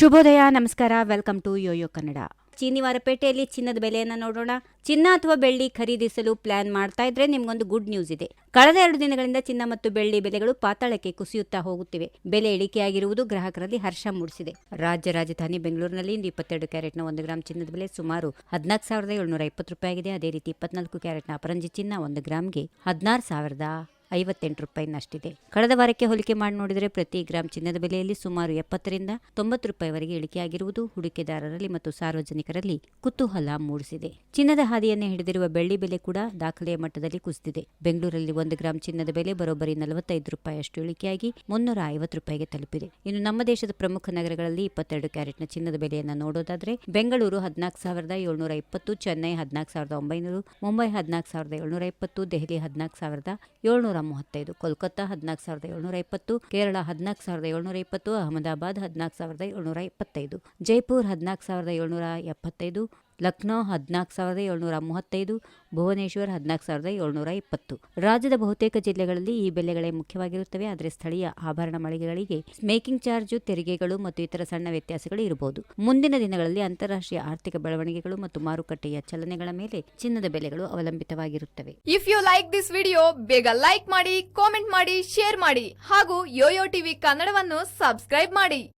ಶುಭೋದಯ, ನಮಸ್ಕಾರ, welcome to YoYo Kannada. ಚೀನಿವಾರಪೇಟೆಯಲ್ಲಿ ಚಿನ್ನದ ಬೆಲೆಯನ್ನು ನೋಡೋಣ. ಚಿನ್ನ ಅಥವಾ ಬೆಳ್ಳಿ ಖರೀದಿಸಲು ಪ್ಲಾನ್ ಮಾಡ್ತಾ ಇದ್ರೆ ನಿಮ್ಗೊಂದು ಗುಡ್ ನ್ಯೂಸ್ ಇದೆ. ಕಳೆದ ಎರಡು ದಿನಗಳಿಂದ ಚಿನ್ನ ಮತ್ತು ಬೆಳ್ಳಿ ಬೆಲೆಗಳು ಪಾತಾಳಕ್ಕೆ ಕುಸಿಯುತ್ತಾ ಹೋಗುತ್ತಿವೆ. ಬೆಲೆ ಇಳಿಕೆಯಾಗಿರುವುದು ಗ್ರಾಹಕರಲ್ಲಿ ಹರ್ಷ ಮೂಡಿಸಿದೆ. ರಾಜ್ಯ ರಾಜಧಾನಿ ಬೆಂಗಳೂರಿನಲ್ಲಿ ಇಂದು ಇಪ್ಪತ್ತೆರಡು ಕ್ಯಾರೆಟ್ನ ಒಂದು ಗ್ರಾಮ್ ಚಿನ್ನದ ಬೆಲೆ ಸುಮಾರು ಹದಿನಾಲ್ಕು ಸಾವಿರದ ಏಳ್ನೂರ ಇಪ್ಪತ್ತು ರೂಪಾಯಿ ಆಗಿದೆ ಅದೇ ರೀತಿ ಇಪ್ಪತ್ನಾಲ್ಕು ಕ್ಯಾರೆಟ್ನ ಅಪರಂಜಿ ಚಿನ್ನ ಒಂದು ಗ್ರಾಮ್ಗೆ ಹದಿನಾರು ಸಾವಿರದ ಐವತ್ತೆಂಟು ರೂಪಾಯಿನಷ್ಟಿದೆ. ಕಳೆದ ವಾರಕ್ಕೆ ಹೋಲಿಕೆ ಮಾಡಿ ನೋಡಿದರೆ ಪ್ರತಿ ಗ್ರಾಂ ಚಿನ್ನದ ಬೆಲೆಯಲ್ಲಿ ಸುಮಾರು ಎಪ್ಪತ್ತರಿಂದ ತೊಂಬತ್ತು ರೂಪಾಯಿವರೆಗೆ ಇಳಿಕೆಯಾಗಿರುವುದು ಹೂಡಿಕೆದಾರರಲ್ಲಿ ಮತ್ತು ಸಾರ್ವಜನಿಕರಲ್ಲಿ ಕುತೂಹಲ ಮೂಡಿಸಿದೆ. ಚಿನ್ನದ ಹಾದಿಯನ್ನೇ ಹಿಡಿದಿರುವ ಬೆಳ್ಳಿ ಬೆಲೆ ಕೂಡ ದಾಖಲೆಯ ಮಟ್ಟದಲ್ಲಿ ಕುಸಿದಿದೆ. ಬೆಂಗಳೂರಲ್ಲಿ ಒಂದು ಗ್ರಾಂ ಚಿನ್ನದ ಬೆಲೆ ಬರೋಬ್ಬರಿ ನಲವತ್ತೈದು ರೂಪಾಯಿಯಷ್ಟು ಇಳಿಕೆಯಾಗಿ ಮುನ್ನೂರ ಐವತ್ತು ರೂಪಾಯಿಗೆ ತಲುಪಿದೆ. ಇನ್ನು ನಮ್ಮ ದೇಶದ ಪ್ರಮುಖ ನಗರಗಳಲ್ಲಿ ಇಪ್ಪತ್ತೆರಡು ಕ್ಯಾರೆಟ್ನ ಚಿನ್ನದ ಬೆಲೆಯನ್ನು ನೋಡೋದಾದರೆ ಬೆಂಗಳೂರು ಹದಿನಾಲ್ಕು ಸಾವಿರದ ಏಳ್ನೂರ ಇಪ್ಪತ್ತು, ಚೆನ್ನೈ ಹದಿನಾಲ್ಕು ಸಾವಿರದ ಒಂಬೈನೂರು, ಮುಂಬೈ ಹದಿನಾಲ್ಕು ಸಾವಿರದ ಏಳ್ನೂರ ಇಪ್ಪತ್ತು, ದೆಹಲಿ ಹದಿನಾಲ್ಕು ಸಾವಿರದ ಏಳ್ನೂರ ಮೂವತ್ತೈದು ಕೋಲ್ಕತ್ತಾ ಹದಿನಾಲ್ಕು ಸಾವಿರದ ಏಳ್ನೂರ ಇಪ್ಪತ್ತು, ಕೇರಳ ಹದಿನಾಲ್ಕು ಸಾವಿರದ ಏಳ್ನೂರ ಇಪ್ಪತ್ತು, ಅಹಮದಾಬಾದ್ ಹದಿನಾಲ್ಕು ಸಾವಿರದ ಏಳ್ನೂರ ಇಪ್ಪತ್ತೈದು, ಜೈಪುರ್ ಹದಿನಾಲ್ಕು ಸಾವಿರದ ಏಳ್ನೂರ ಎಪ್ಪತ್ತೈದು ಲಕ್ನೋ ಹದಿನಾಲ್ಕು ಸಾವಿರದ ಏಳ್ನೂರ ಮೂವತ್ತೈದು, ಭುವನೇಶ್ವರ್ ಹದಿನಾಲ್ಕು ಸಾವಿರದ ಏಳ್ನೂರ ಇಪ್ಪತ್ತು. ರಾಜ್ಯದ ಬಹುತೇಕ ಜಿಲ್ಲೆಗಳಲ್ಲಿ ಈ ಬೆಲೆಗಳೇ ಮುಖ್ಯವಾಗಿರುತ್ತವೆ. ಆದರೆ ಸ್ಥಳೀಯ ಆಭರಣ ಮಳಿಗೆಗಳಿಗೆ ಮೇಕಿಂಗ್ ಚಾರ್ಜು, ತೆರಿಗೆಗಳು ಮತ್ತು ಇತರ ಸಣ್ಣ ವ್ಯತ್ಯಾಸಗಳು ಇರಬಹುದು. ಮುಂದಿನ ದಿನಗಳಲ್ಲಿ ಅಂತಾರಾಷ್ಟ್ರೀಯ ಆರ್ಥಿಕ ಬೆಳವಣಿಗೆಗಳು ಮತ್ತು ಮಾರುಕಟ್ಟೆಯ ಚಲನೆಗಳ ಮೇಲೆ ಚಿನ್ನದ ಬೆಲೆಗಳು ಅವಲಂಬಿತವಾಗಿರುತ್ತವೆ. If you like this video ಬೇಗ ಲೈಕ್ ಮಾಡಿ ಕಾಮೆಂಟ್ ಮಾಡಿ ಶೇರ್ ಮಾಡಿ ಹಾಗೂ ಯೋಯೋ ಟಿವಿ ಕನ್ನಡವನ್ನು ಸಬ್ಸ್ಕ್ರೈಬ್ ಮಾಡಿ.